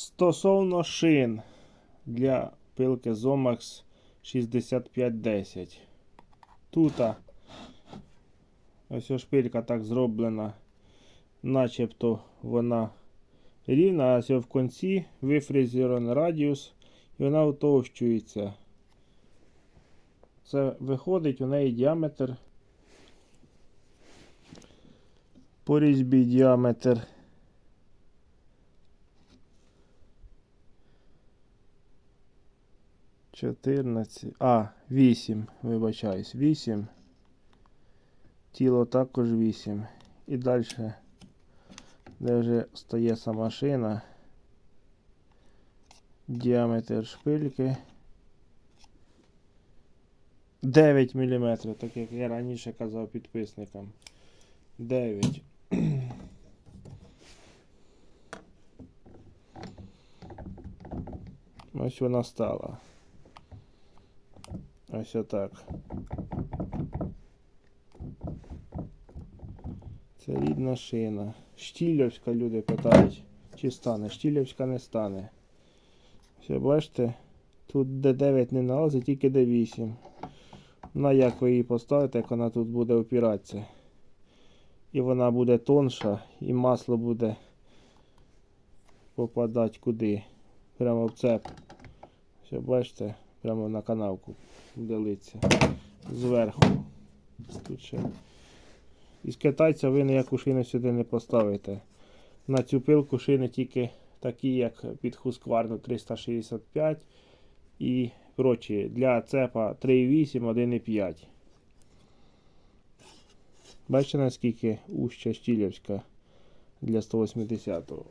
Стосовно шин для пилки Zomax 6510. Тут ось шпилька так зроблена, начебто вона рівна, а ось в кінці вифрезерован радіус і вона утовщується. Це виходить у неї діаметр. По різьбі діаметр. Чотирнадцять. А, вісім, вибачаюсь, вісім. Тіло також вісім. І далі, де вже стає сама шина. Діаметр шпильки. 9 мм, так як я раніше казав підписникам. 9. Ось вона стала. Ось отак. Це рідна шина. Штілівська люди питають, чи стане. Штілівська не стане. Все, бачите, тут де 9 не налазить, тільки де 8. На як ви її поставите, як вона тут буде опиратися. І вона буде тонша, і масло буде попадати куди. Прямо в цеп. Все, бачите, прямо на канавку буде. Зверху. Тут ще. Із китайця ви ніяку шину сюди не поставите. На цю пилку шини тільки такі, як під Husqvarna 365 і прочі для цепа 3,8, 1,5. Бачите наскільки уща Штілівська для 180-го.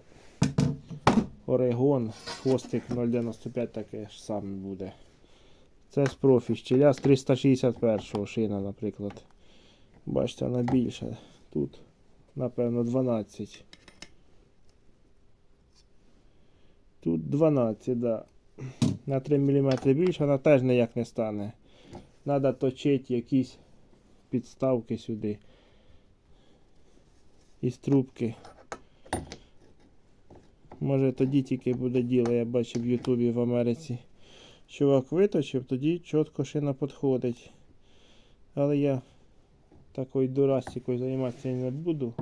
Орегон, хвостик 0,95 таке ж саме буде. Це з профі щеля з 361-го шина, наприклад. Бачите, вона більша. Тут, напевно, 12. Тут 12, да. На 3 мм більше, вона теж ніяк не стане. Треба точити якісь підставки сюди. Із трубки. Може тоді тільки буде діло, я бачив в Ютубі в Америці. Чувак виточив, тоді чітко шина підходить. Але я такою дурастикою займатися не буду.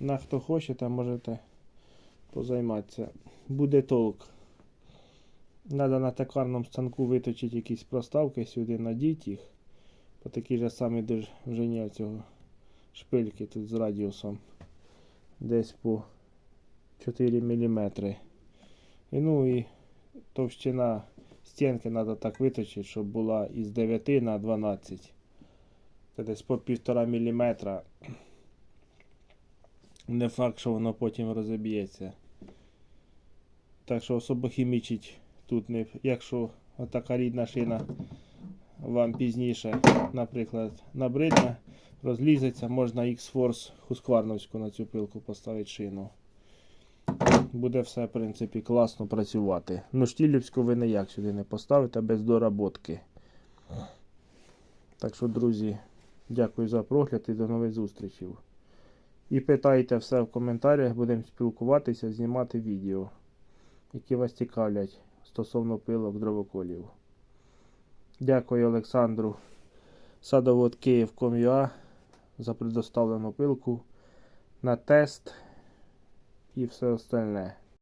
На хто хоче, там можете позайматися. Буде толк. Надо на токарному станку виточити якісь проставки сюди, надіти їх. По такій же самій довжині цього шпильки тут з радіусом. Десь по 4 мм. І ну і товщина стінки треба так виточити, щоб була із 9 на 12. Це десь по 1,5 мм. Не факт, що воно потім розіб'ється. Так що особо хімічить тут не. Якщо така рідна шина вам пізніше, наприклад, набридне, розлізеться, можна X-Force Husqvarna'вську на цю пилку поставити шину. Буде все, в принципі, класно працювати. Ну, штілівську ви ніяк сюди не поставите без доработки. Так що, друзі, дякую за прогляд і до нових зустрічей. І питайте все в коментарях, будемо спілкуватися, знімати відео, які вас цікавлять стосовно пилок дровоколів. Дякую Олександру Садовод Київ.com.ua за предоставлену пилку на тест і все остальне.